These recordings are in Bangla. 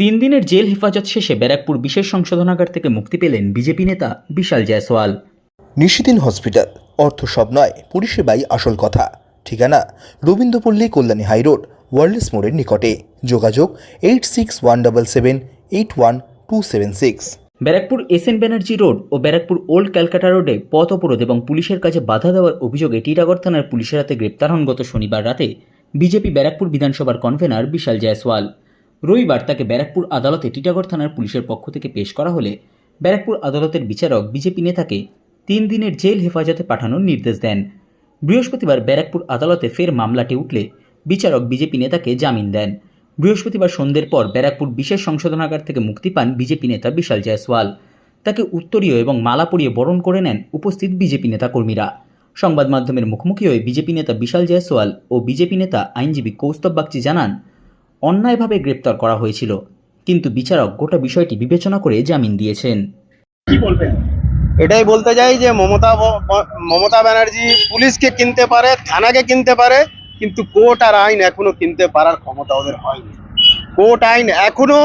তিন দিনের জেল হেফাজত শেষে ব্যারাকপুর বিশেষ সংশোধনাগার থেকে মুক্তি পেলেন বিজেপি নেতা বিশাল জয়সওয়াল। নিশিদিন হসপিটাল অর্থ সব নয় পরিষেবাই আসল কথা। ঠিকানা রবীন্দ্রপল্লী কল্যাণী হাইরোড ওয়ার্ল্ডস মোড়ের নিকটে। যোগাযোগ eight six one double seven eight one two seven six. Barrackpore S N Banerjee road ও ব্যারাকপুর ওল্ড ক্যালকাটা রোডে পথ অবরোধ এবং পুলিশের কাছে বাধা দেওয়ার অভিযোগে টিটাগড় থানার পুলিশের হাতে গ্রেপ্তার হন গত শনিবার রাতে। বিজেপি ব্যারাকপুর বিধানসভার কনভেনার বিশাল জয়সওয়াল। রবিবার তাকে ব্যারাকপুর আদালতে টিটাগড় থানার পুলিশের পক্ষ থেকে পেশ করা হলে ব্যারাকপুর আদালতের বিচারক বিজেপি নেতাকে তিন দিনের জেল হেফাজতে পাঠানোর নির্দেশ দেন। বৃহস্পতিবার ব্যারাকপুর আদালতে ফের মামলাটি উঠলে বিচারক বিজেপি নেতাকে জামিন দেন। বৃহস্পতিবার সন্ধ্যের পর ব্যারাকপুর বিশেষ সংশোধনাগার থেকে মুক্তি পান বিজেপি নেতা বিশাল জয়সওয়াল। তাকে উত্তরীয় এবং মালা পরিয়ে বরণ করে নেন উপস্থিত বিজেপি নেতা কর্মীরা। সংবাদ মাধ্যমের মুখোমুখি হয়ে বিজেপি নেতা বিশাল জয়সওয়াল ও বিজেপি নেতা আইনজীবী কৌস্তব বাগচি জানান অন্যায়ভাবে গ্রেপ্তার করা হয়েছিল। কিন্তু বিচারক গোটা বিষয়টি বিবেচনা করে জামিন দিয়েছেন। এটাই বলতে চাই যে মমতা মমতা ব্যানার্জি পুলিশকে কিনতে পারে থানাকে কিনতে পারে কিন্তু কোর্ট আর আইন এখনও কিনতে পারার ক্ষমতা ওদের হয়নি। কোর্ট আইন এখনও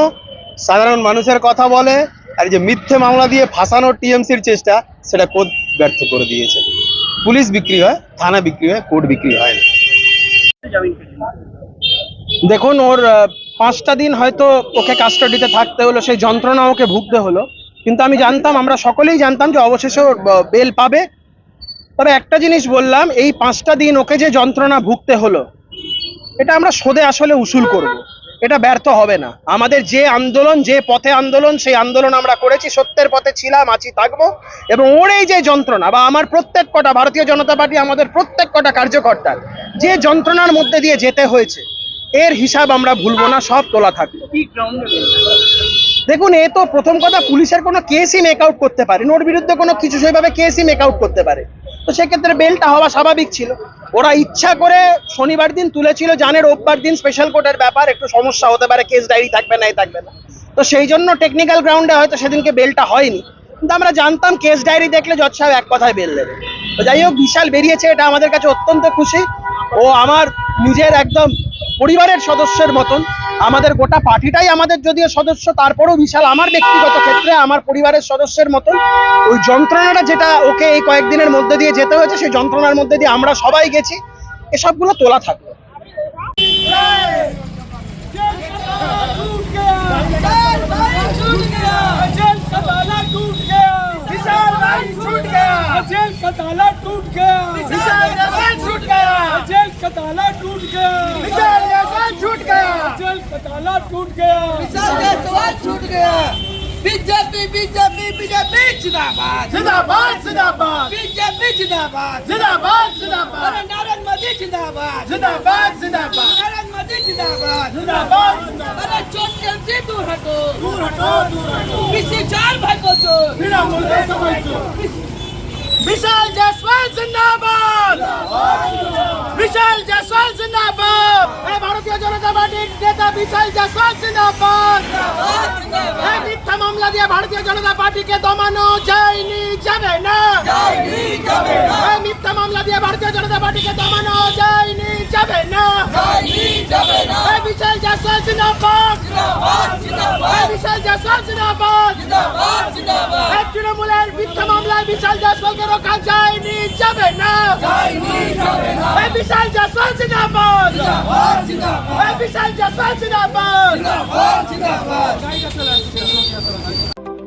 সাধারণ মানুষের কথা বলে আর যে মিথ্যে মামলা দিয়ে ফাঁসানোর টিএমসির চেষ্টা সেটা কোর্ট ব্যর্থ করে দিয়েছে। পুলিশ বিক্রি হয় থানা বিক্রি হয় কোর্ট বিক্রি হয় না। দেখুন, ওর পাঁচটা দিন হয়তো ওকে কাস্টাডিতে থাকতে হলো, সেই যন্ত্রণা ওকে ভুগতে হলো। কিন্তু আমি জানতাম, আমরা সকলেই জানতাম যে অবশেষে ওর বেল পাবে। তবে একটা জিনিস বললাম, এই পাঁচটা দিন ওকে যে যন্ত্রণা ভুগতে হলো, এটা আমরা সোদে আসলে উসুল করব। এটা ব্যর্থ হবে না। আমাদের যে আন্দোলন, যে পথে আন্দোলন, সেই আন্দোলন আমরা করেছি, সত্যের পথে ছিলাম, আছি, থাকব। এবং ওর এই যে যন্ত্রণা, বা আমার প্রত্যেক কটা, ভারতীয় জনতা পার্টি আমাদের প্রত্যেক কটা কার্যকর্তার, যে যন্ত্রণার মধ্যে দিয়ে যেতে হয়েছে এর হিসাব আমরা ভুলবো না সব তোলা থাকবে দেখুন এ তো প্রথম কথা পুলিশের কোনো কেসই মেক আউট করতে পারে ওর বিরুদ্ধে কোনো কিছু সেইভাবে কেসই মেক আউট করতে পারে। তো সেক্ষেত্রে বেলটা হওয়া স্বাভাবিক ছিল। ওরা ইচ্ছা করে শনিবার দিন তুলেছিল জানে রোববার দিন স্পেশাল কোর্টের ব্যাপার একটু সমস্যা হতে পারে কেস ডায়েরি থাকবে নাই থাকবে না। তো সেই জন্য টেকনিক্যাল গ্রাউন্ডে হয়তো সেদিনকে বেলটা হয়নি। কিন্তু আমরা জানতাম কেস ডায়েরি দেখলে জজ সাহেব এক কথায় বেল দেবে। তো যাই হোক বিশাল বেরিয়েছে এটা আমাদের কাছে অত্যন্ত খুশি। ও আমার নিজের একদম পরিবারের সদস্যের মতন আমাদের গোটা পার্টিটাই আমাদের যদিও সদস্য তারপরেও বিশাল আমার ব্যক্তিগত ক্ষেত্রে আমার পরিবারের সদস্যের মতন ওই যন্ত্রণাটা যেটা ওকে এই কয়েকদিনের মধ্যে দিয়ে যেতে হয়েছে সেই যন্ত্রণার মধ্যে দিয়ে আমরা সবাই গেছি এসবগুলো তোলা থাকবে जेल का ताला टूट गया विशाल भाई छूट गया जेल का ताला टूट गया जवान छूट गया। जेल का ताला टूट गया। विशाल छूट गया जेल का जायसवाल छूट गया। बीजेपी बीजेपी बीजेपी जिंदाबाद। जिंदाबाद जिंदाबाद। बीजेपी जिंदाबाद। जिंदाबाद जिंदाबाद। नरेंद्र मोदी जिंदाबाद। जिंदाबाद जिंदाबाद। नरेंद्र मोदी जिंदाबाद। जिंदाबाद अरे चोट के से दूर हटो। दूर हटो दूर हटो। किसी चार भाई को तो बिना मुर्दे समझो विशाल जायसवाल जिंदाबाद। विशाल जायसवाल जिंदाबाद। জয়সওয়াল সিন্দাবাদ মিথ্যা মামলা দিয়ে ভারতীয় জনতা পার্টিকে দমানো যায়নি। ভারতীয় জনতা পার্টিকে দমানো যায়নি যাবে না। বিশাল জাসওয়াল জিন্দাবাদ। বিশাল জাসওয়াল জিন্দাবাদ। তৃণমূলের মিথ্যা মামলায় বিশাল জাসওয়ালকে রোকা যায়নি যাবে না। বিশাল জাসওয়াল জিন্দাবাদ। বিশাল জাসওয়াল জিন্দাবাদ।